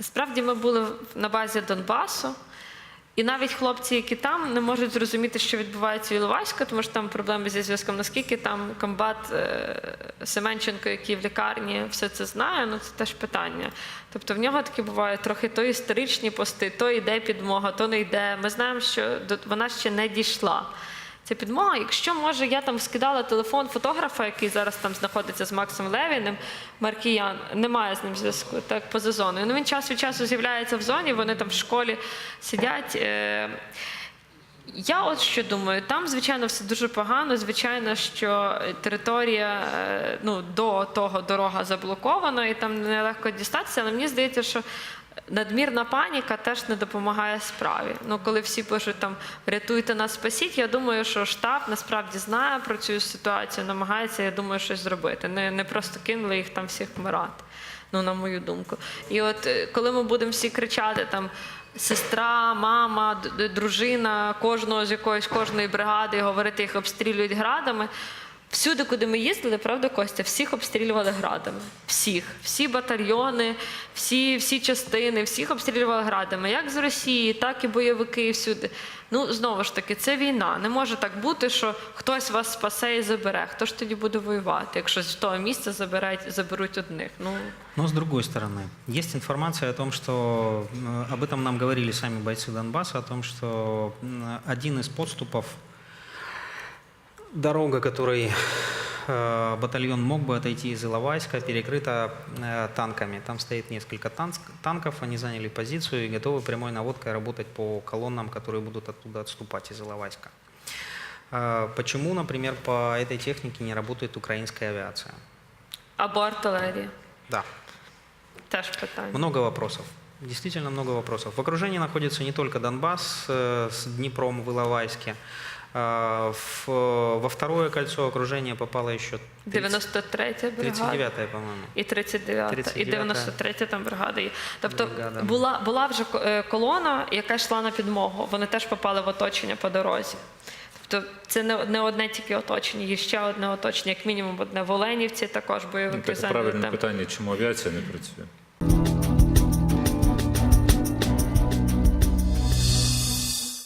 насправді ми були на базі Донбасу. І навіть хлопці, які там, не можуть зрозуміти, що відбувається в Іловайську, тому що там проблеми зі зв'язком. Наскільки там комбат е, Семенченко, який в лікарні все це знає, ну це теж питання. Тобто в нього такі бувають трохи то історичні пости, то йде підмога, то не йде. Ми знаємо, що вона ще не дійшла. Ця підмога, якщо може, я там скидала телефон фотографа, який зараз там знаходиться з Максом Левіним, Маркіян, немає з ним зв'язку, так поза зоною. Ну він час від часу з'являється в зоні, вони там в школі сидять. Е- я от що думаю, там, звичайно, все дуже погано. Звичайно, що територія е, ну, до того дорога заблокована і там нелегко дістатися, але мені здається, що надмірна паніка теж не допомагає справі. Ну, коли всі пишуть там рятуйте нас, спасіть, я думаю, що штаб насправді знає про цю ситуацію, намагається, я думаю, щось зробити. Не, не просто кинули їх там всіх вмирати. Ну, на мою думку. І от е, коли ми будемо всі кричати там. Сестра, мама, дружина кожного з якоїсь кожної бригади говорити, їх обстрілюють градами. Всюди, куди ми їздили, правда, Костя, всіх обстрілювали градами. Всіх, всі батальйони, всі, всі частини, всіх обстрілювали градами. Як з Росії, так і бойовики всюди. Ну, знову ж таки, це війна. Не може так бути, що хтось вас спасе і забере. Хто ж тоді буде воювати, якщо з того місця заберуть, заберуть одних? Ну, Но с другой стороны, есть информация о том, что м, об этом нам говорили сами бойцы Донбасса, о том, что м, один из подступов, дорога, которой э, батальон мог бы отойти из Иловайска, перекрыта э, танками. Там стоит несколько танк- танков, они заняли позицию и готовы прямой наводкой работать по колоннам, которые будут оттуда отступать из Иловайска. Э, Почему, например, по этой технике не работает украинская авиация? або артилерія. Да, Теж питання. Много вопросов. Действительно много вопросов. В окружении находится не только Донбасс с Днепром в Иловайске. В- во второе кольцо окружения попало еще 93 бригада. 39-я, по-моему. І 39, і 39-та. 93 там бригада є. Тобто Бригада. була, була вже е, колона, яка йшла на підмогу. Вони теж попали в оточення по дорозі. Тобто це не, не одне тільки оточення, є ще одне оточення, як мінімум одне в Оленівці, також бойовики Так, правильне там. питання, чому авіація не працює?